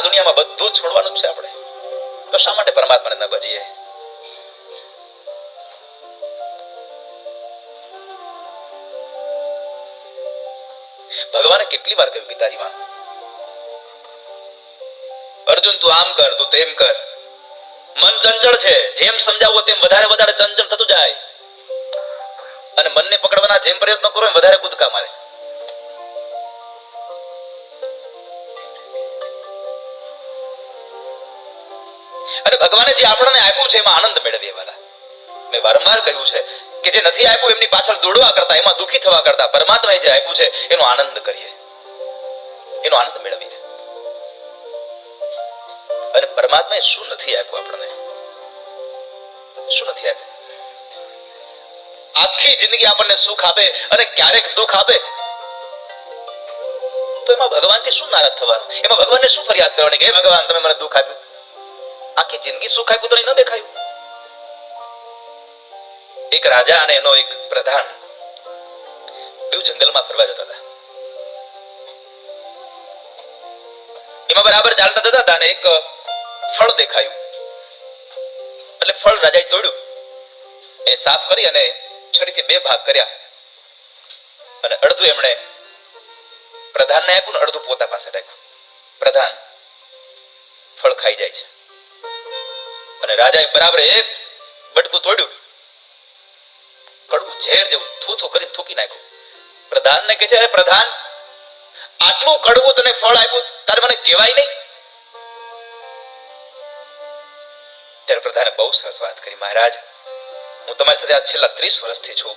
આ દુનિયામાં બધું છોડવાનું છે આપણે. તો શા માટે પરમાત્માને ન ભજીએ? ભગવાને કેટલી વાર કહ્યું, ગીતાજીમાં? અર્જુન, તું આમ કર, તું તેમ કર. મન ચંચળ છે, જેમ સમજાવો તેમ વધારે વધારે ચંચળ થતું જાય. અને મનને પકડવાના જેમ પ્રયત્નો કરો એમ વધારે કૂદકા મારે. અને ભગવાને જે આપણને આપ્યું છે એમાં આનંદ મેળવીએ વાલા. મેં વારંવાર કહ્યું છે કે જે નથી આપ્યું એમની પાછળ દોડવા કરતા, એમાં દુખી થવા કરતા, પરમાત્માએ જે આપ્યું છે, એનો આનંદ કરીએ. એનો આનંદ મેળવીએ. અને પરમાત્માએ શું નથી આપ્યું આપણને? શું નથી આપ્યું? આખી જિંદગી આપણને સુખ આપે અને ક્યારેક દુઃખ આપે? તો એમાં ભગવાનથી શું નારાજ થવાનું? એમાં ભગવાનને શું ફરિયાદ કરવાની કે ભગવાન, તમે મને દુઃખ આપ્યું? આખી જિંદગી સુખ આપ્યું ન દેખાયું. એક રાજા અને એનો એક પ્રધાન બેઉ જંગલમાં ફરવા જતા હતા. એમાં બરાબર ચાલતા હતા અને એક ફળ દેખાયું. એટલે ફળ રાજાએ તોડ્યું. એ સાફ કરી અને છરીથી બે ભાગ કર્યા. અને અડધું એમણે પ્રધાનને આપ્યું ને અડધું પોતા પાસે રાખ્યું. પ્રધાન, ફળ ખાઈ જાય છે. અને રાજાએ બરાબર એક બટકું તોડ્યું. કડવું ઝેર જેવું થૂથું કરીને થૂકી નાખ્યું. પ્રધાનને કહે છે, "અરે પ્રધાન, આટલું કડવું તને ફળ આપ્યું, તારે મને કહેવાય નહીં. ત્યારે પ્રધાને બહુ સરસ વાત કરી, મહારાજ, હું તમારી સાથે આ છેલ્લા ત્રીસ વર્ષથી છું.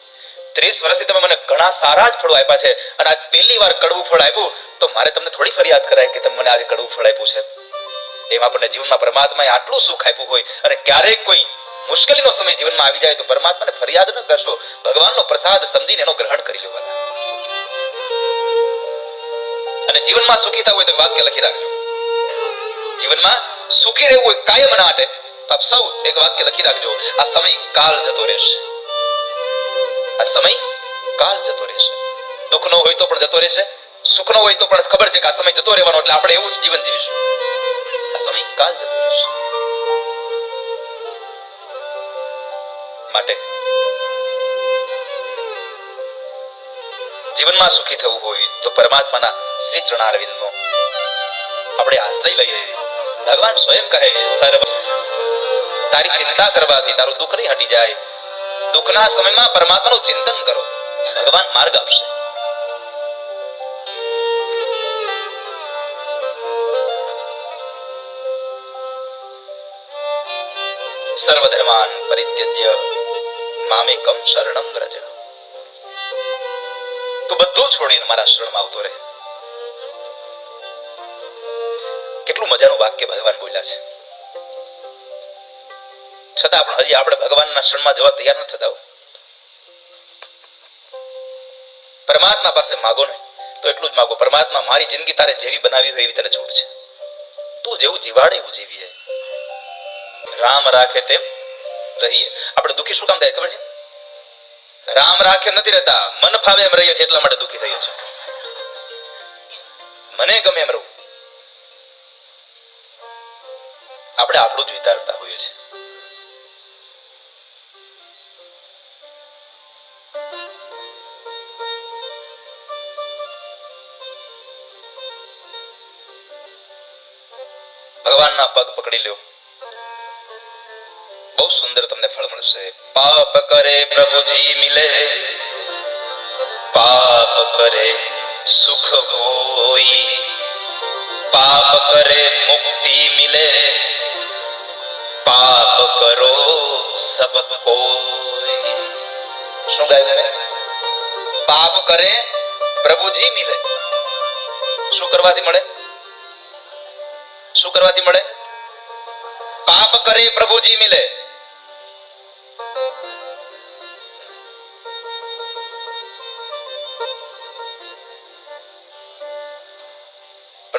ત્રીસ વર્ષથી તમે મને ઘણા સારા જ ફળો આપ્યા છે. અને આજ પહેલી વાર કડવું ફળ આપ્યું, તો મારે તમને થોડી ફરિયાદ કરાય કે તમે મને આજે કડવું ફળ આપ્યું છે. એમ આપણને જીવનમાં પરમાત્માએ આટલું સુખ આપ્યું હોય, અને ક્યારેક કોઈ મુશ્કેલીનો સમય જીવનમાં આવી જાય તો પરમાત્માને ફરિયાદ ન કરશો. ભગવાનનો પ્રસાદ સમજીને એનો ગ્રહણ કરી લેવાના અને જીવનમાં સુખી થવું હોય તો વાક્ય લખી રાખજો. જીવનમાં સુખી રહેવું હોય કાયમ માટે આપ સૌ એક વાક્ય લખી રાખજો. આ સમય કાલ જતો રહેશે. આ સમય કાલ જતો રહેશે. દુઃખનો હોય તો પણ જતો રહેશે. સુખનો હોય તો પણ ખબર છે કે આ સમય જતો રહેવાનો, એટલે આપણે એવું જ જીવન જીવીશું. કાલ જતો રહેશે. માટે જીવનમાં સુખી થવું હોય તો પરમાત્માના શ્રી ચરણારવિંદનો આપણે આશ્રય લઈએ. ભગવાન સ્વયં કહે, સર્વ તારી ચિંતા કરવાથી તારું દુઃખ નહીં હટી જાય. દુઃખના સમયમાં પરમાત્માનું ચિંતન કરો. ભગવાન માર્ગ આપશે. સર્વધર્માન પરિત્યજ્ય મામેકમ શરણમ વ્રજ તું બધું છોડીને મારા શરણમાં આવતો રહે. કેટલું મજાનું વાક્ય ભગવાન બોલ્યા છે. છતાં પણ હજી આપણે ભગવાનના શરણમાં જવા તૈયાર ન થતા પરમાત્મા પાસે માગો ને તો એટલું જ માગો, પરમાત્મા મારી જિંદગી તારે જેવી બનાવી હોય એવી તને છૂટ છે. તું જેવું જીવાડે એવું જીવીએ. રામ રાખે તેમ રહીએ. આપણે દુઃખી શું કામ થાય, ખબર છે? રામ રાખે નથી રહેતા, મન ફાવે એમ રહીએ છીએ, એટલા માટે દુઃખી થઈએ છીએ. મને ગમે એમ રહું. આપણે આપણું જ વિચારતા હોઈએ છીએ. ભગવાનના પગ પકડી લ્યો. બહુ સુંદર તમને ફળ મળશે. પાપ કરે પ્રભુજી મિલે. પાપ કરે સુખ હોય. પાપ કરે મુક્તિ મિલે. પાપ કરો સબ કોઈ શું ગાયું મેં? પાપ કરે પ્રભુજી મિલે. શું કરવાથી મળે? શું કરવાથી મળે? પાપ કરે પ્રભુજી મિલે.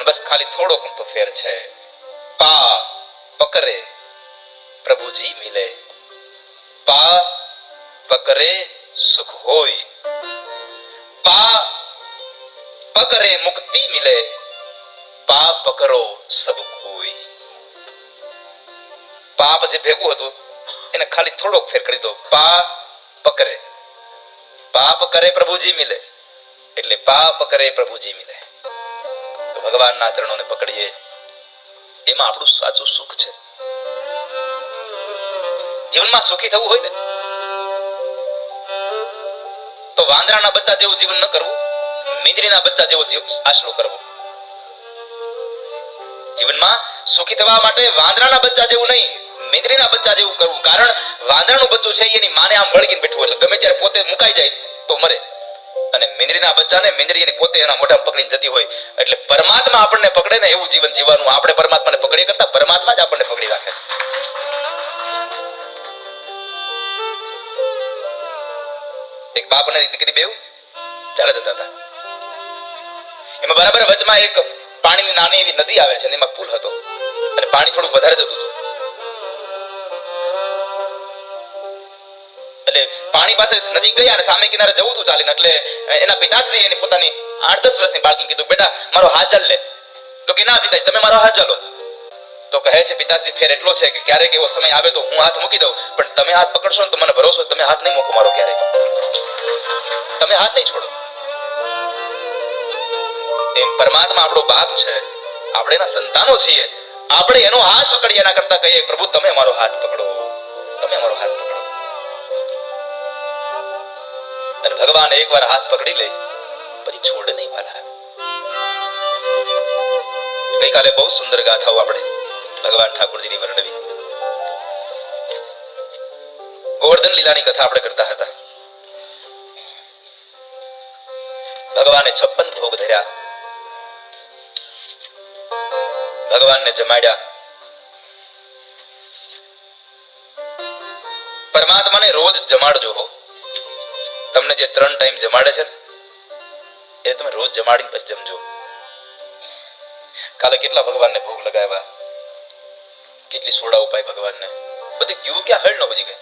બસ ખાલી થોડોક તો ફેર છે. પા પકરે પ્રભુજી મિલે. પા પકરે સુખ હોય. પા પકરે મુક્તિ મિલે. પા પકરો સબ પાપ જે ભેગું હતું, એને ખાલી થોડોક ફેર કરી દો. પા પકરે. પાપ કરે પ્રભુજી મિલે. એટલે પાપ કરે પ્રભુજી મિલે. ભગવાનના ચરણોને પકડીએ, એમાં આપણું સાચું સુખ છે. જીવનમાં સુખી થવું હોય ને, તો વાંદરાના બચ્ચા જેવું જીવન ન કરવું મીંદડીના બચ્ચા જેવો આશરો કરવો. જીવનમાં સુખી થવા માટે વાંદરાના બચ્ચા જેવું નહીં મીંદડીના બચ્ચા જેવું કરવું. કારણ વાંદરાનું બચ્ચું છે, એની માને આમ વળગીને બેઠું એટલે ગમે ત્યારે પોતે મુકાઈ જાય, તો મરે. અને મિંદરીના બચ્ચાને મિંદરી એની પોતે એના મોઢામાં પકડીને જતી હોય. એટલે પરમાત્મા આપણને પકડે ને એવું જીવન જીવવાનું આપણે પરમાત્માને પકડી કરતા પરમાત્મા જ આપણને પકડી રાખે એક બાપ અને દીકરી બેવ, ચાલે જતા હતા. એમાં બરાબર વચમાં એક પાણીની નાની એવી નદી આવે છે એમાં પુલ હતો. અને પાણી થોડું વધારે જતું હતું. પાણી પાસે નજીક ગયા અને સામે કિનારે જવું હતું ચાલીને, એટલે એના પિતાશ્રી એની પોતાની આઠ દસ વર્ષની બાળકીને કીધું, બેટા, મારો હાથ ચાલ લે. તો કે, ના પિતાજી, તમે મારો હાથ ચાલો. તો કહે છે પિતાશ્રી, ફેર એટલો છે કે ક્યારેક એવો સમય આવે તો હું હાથ મૂકી દઉં, પણ તમે હાથ પકડશો ને તો મને ભરોસો તમે હાથ નહીં મૂકો મારો ક્યારેક તમે હાથ નહીં છોડો. એમ પરમાત્મા આપણો બાપ છે, આપણે એના સંતાનો છીએ. આપણે એનો હાથ પકડીએ, એના કરતા કહીએ, પ્રભુ, તમે મારો હાથ પકડો, તમે મારો હાથ અને ભગવાન એકવાર હાથ પકડી લે, પછી છોડે નહીં વાલા ગઈકાલે બહુ સુંદર ગાથાઓ આપણે ભગવાન ઠાકોરજીની વર્ણવી. ગોવર્ધન લીલાની કથા આપણે કરતા હતા. ભગવાને છપ્પન ભોગ ધર્યા. ભગવાનને જમાડ્યા. પરમાત્માને રોજ જમાડજો હો. તમને જે ત્રણ ટાઈમ જમાડે છે એ તમે રોજ જમાડીને પછી જમજો. કાલે કેટલા ભગવાનને ભોગ લગાવ્યા? કેટલી સોડા ઉપાય ભગવાનને? બધી ગયું ક્યાં હળ નો બધી કઈ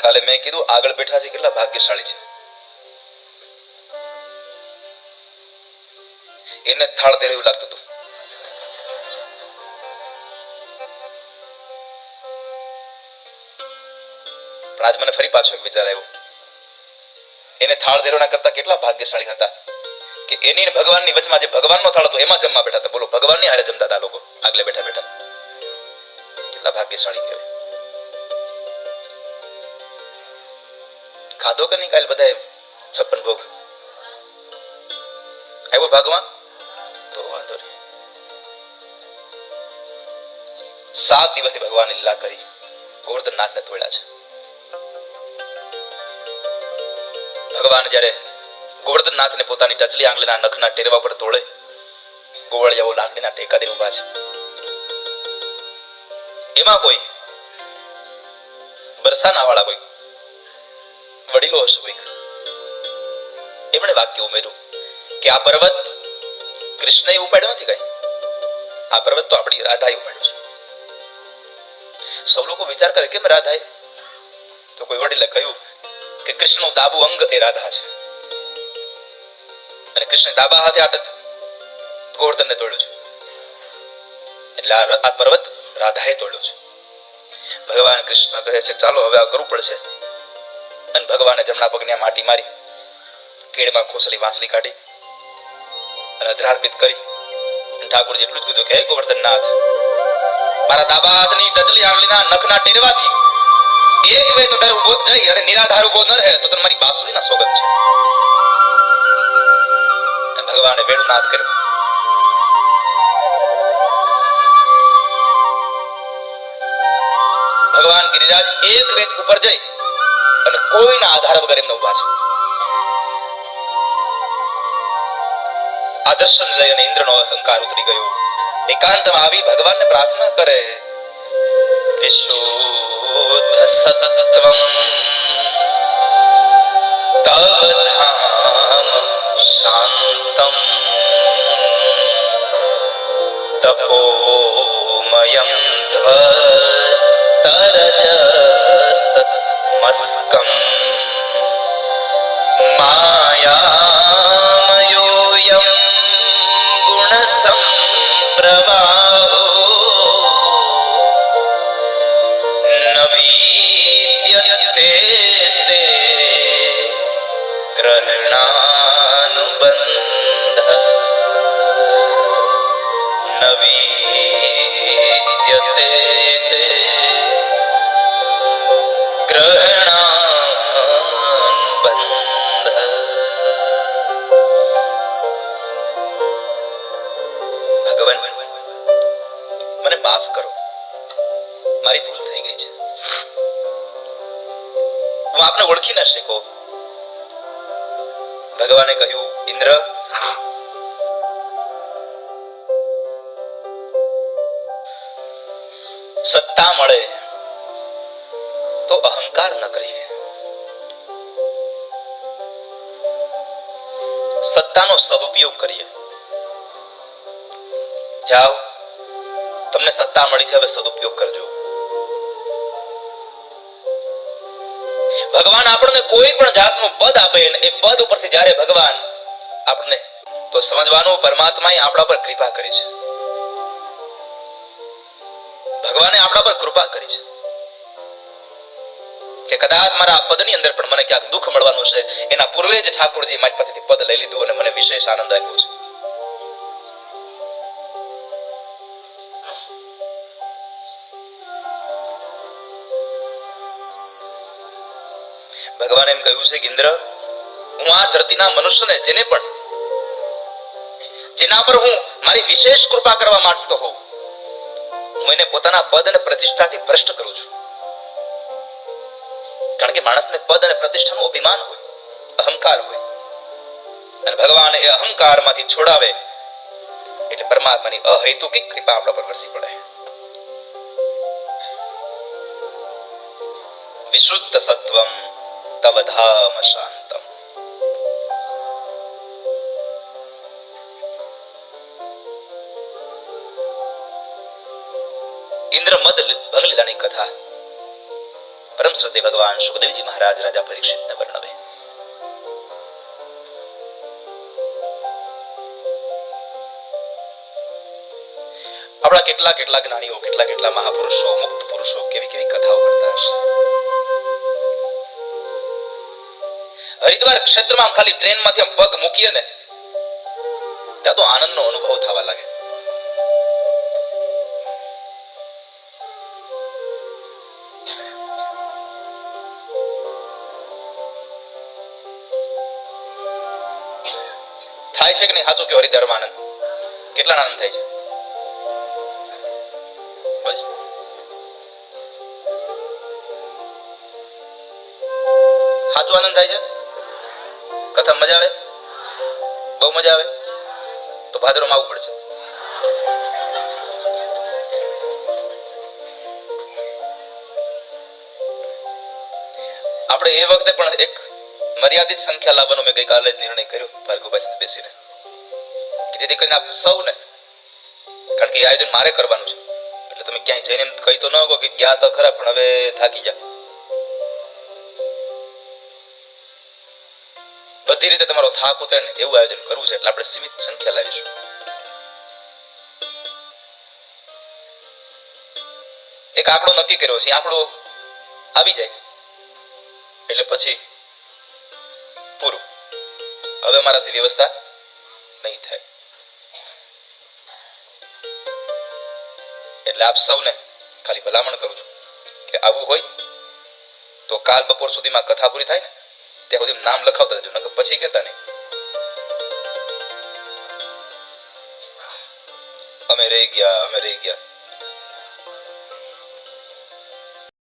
કાલે મેં કીધું આગળ બેઠા છે કેટલા ભાગ્યશાળી છે. એને થાળ દેવું લાગતું હતું. પણ ફરી પાછો એક વિચાર આવ્યો. એને થાળ દેરોના કરતા કેટલા ભાગ્યશાળી હતા કે એની ભગવાનની વચમાં જે ભગવાનનો થાળ હતો, એમાં જમવા બેઠા હતા. બોલો, ભગવાનની હારે જમતા હતા લોકો. આગલે બેઠા બેઠા. કેટલા ભાગ્યશાળી કહેવાય. ખાધો કે નહીં કાલ બધા છપ્પન ભોગ. આવ્યો ભાગમાં? તો વાંધો નહીં. સાત દિવસથી ભગવાન લીલા કરી ગોવર્ધનનાથને તોડ્યા છે. ભગવાન જ્યારે ગોવર્ધનનાથને પોતાની ટચલી આંગળીના નખના ટેરવા પર તોડે, ગોવળિયાઓ લાકડીના ટેકા દે ઊભા છે. એમાં કોઈ બરસાના વાળા કોઈ વડીલો હશે કોઈક? એમણે વાક્ય ઉમેર્યું કે આ પર્વત કૃષ્ણએ ઉપાડ્યો નથી કઈ? આ પર્વત તો આપણી રાધાએ ઉપાડ્યો છે. સૌ લોકો વિચાર કરે, કેમ રાધાએ? તો કોઈ વડીલે કહ્યું કે કૃષ્ણનું ડાબુ અંગ એ રાધા છે. અને કૃષ્ણ ડાબા હાથે આટત ગોવર્ધનને તોડ્યું છે. એટલે આ પર્વત રાધાએ તોડ્યો છે. ભગવાન કૃષ્ણ કહે છે, ચાલો, હવે આ કરવું પડશે. અને ભગવાને જમણા પગને માટી મારી, કેળમાં ખોસલી વાંસલી કાઢી અને અધરાર્પિત કરી. ઠાકોરજી એટલું જ કીધું કે, હે ગોવર્ધનનાથ, મારા ડાબા હાથની ટચલી આંગળીના નખના ટેરવાથી એક વેત દર બોધ જઈ અને નિરાધાર ઊભો ન રહે તો તને મારી બાંસુરીના સોગંદ છે. ભગવાને વેણુનાથ કર્યો. ભગવાન ગિરિરાજ એક વેદ ઉપર જઈ અને કોઈના આધાર વગર એમને ઊભા છે. આ દર્શન લઈ અને ઇન્દ્રનો અહંકાર ઉતરી ગયો. એકાંતમાં આવી ભગવાનને પ્રાર્થના કરે વિશુદ્ધ बोधसत्त्वं तधाम शान्तं तपोमयं ध्वस् માફ કરો. મારી ભૂલ થઈ ગઈ છે. હું આપને ઓળખી ન શકો ભગવાને કહ્યું, ઇન્દ્ર સત્તા મળે, તો અહંકાર ન કરીએ. સત્તાનો સદુપયોગ કરીએ. જાઓ, તમને સત્તા મળી છે, હવે સદુપયોગ કરજો. ભગવાન આપણને કોઈ પણ જાતનું પદ આપે એ પદ ઉપરથી જ્યારે ભગવાન આપણને, તો સમજવાનું, પરમાત્માએ આપણા પર કૃપા કરી છે. ભગવાને આપણા પર કૃપા કરી છે. કે કદાચ મારા પદની અંદર પણ મને ક્યાંક દુઃખ મળવાનું છે. એના પૂર્વે જ ઠાકોરજી મારી પાસેથી પદ લઈ લીધું અને મને વિશેષ આનંદ આપ્યો છે. ભગવાને એમ કહ્યું છે કે ઇન્દ્ર હું આ ધરતીના મનુષ્યને જેને પણ, જેના પર હું મારી વિશેષ કૃપા કરવા માંગતો હોઉં હું એને પોતાના પદ અને પ્રતિષ્ઠાથી ભ્રષ્ટ કરું છું. કારણ કે માણસને પદ અને પ્રતિષ્ઠાનું અભિમાન હોય, અહંકાર હોય, અને ભગવાન એ અહંકારમાંથી છોડાવે એટલે પરમાત્માની અહૈતુકી કૃપા આપણા પર વરસી પડે. વિશુદ્ધ સત્વમ તવ ધામ શાંતમ ઇન્દ્ર મદ ભંગ લીલાની કથા. પરમ શ્રદ્ધે ભગવાન સુખદેવજી મહારાજ રાજા પરીક્ષિતને વર્ણવે. આપણા કેટલા કેટલા જ્ઞાનીઓ, કેટલા કેટલા મહાપુરુષો, મુક્ત પુરુષો કેવી કેવી કથાઓ કરતા હશે? હરિદ્વાર ક્ષેત્રમાં ખાલી ટ્રેનમાંથી આમ પગ મૂકીએ ને, ત્યાં તો આનંદનો અનુભવ થવા લાગે. થાય છે કે નહીં? સાચું કે હરિદ્વારમાં આનંદ કેટલા આનંદ થાય છે? બસ. સાચું આનંદ થાય છે? કથા મજા આવે? બહુ મજા આવે? તો ભાદરોમાં આવવું પડશે. આપણે એ વખતે પણ એક મર્યાદિત સંખ્યા લાવવાનો મેં ગઈકાલે નિર્ણય કર્યો, ભાર્ગવભાઈ સાથે બેસીને. કે જેથી કરીને આપ સૌને, કારણ કે આયોજન મારે કરવાનું છે, એટલે તમે ક્યાંય જઈને એમ કહી તો ન કહો કે ગયા તો ખરા, પણ હવે થાકી જા. બધી રીતે તમારો થાક ઉતરે ને એવું આયોજન કરવું છે, એટલે આપણે સીમિત સંખ્યા લાવીશું. એક આંકડો નક્કી કર્યો છે આંકડો આવી જાય. એટલે પછી પૂરું. હવે મારાથી વ્યવસ્થા નહીં થાય. એટલે આપ સૌને ખાલી ભલામણ કરું છું કે આવું હોય તો કાલ બપોર સુધીમાં કથા પૂરી થાય ને, ત્યાં સુધી નામ લખાવતા જજો નકર પછી કહેતા નહીં. અમે રહી ગયા, અમે રહી ગયા.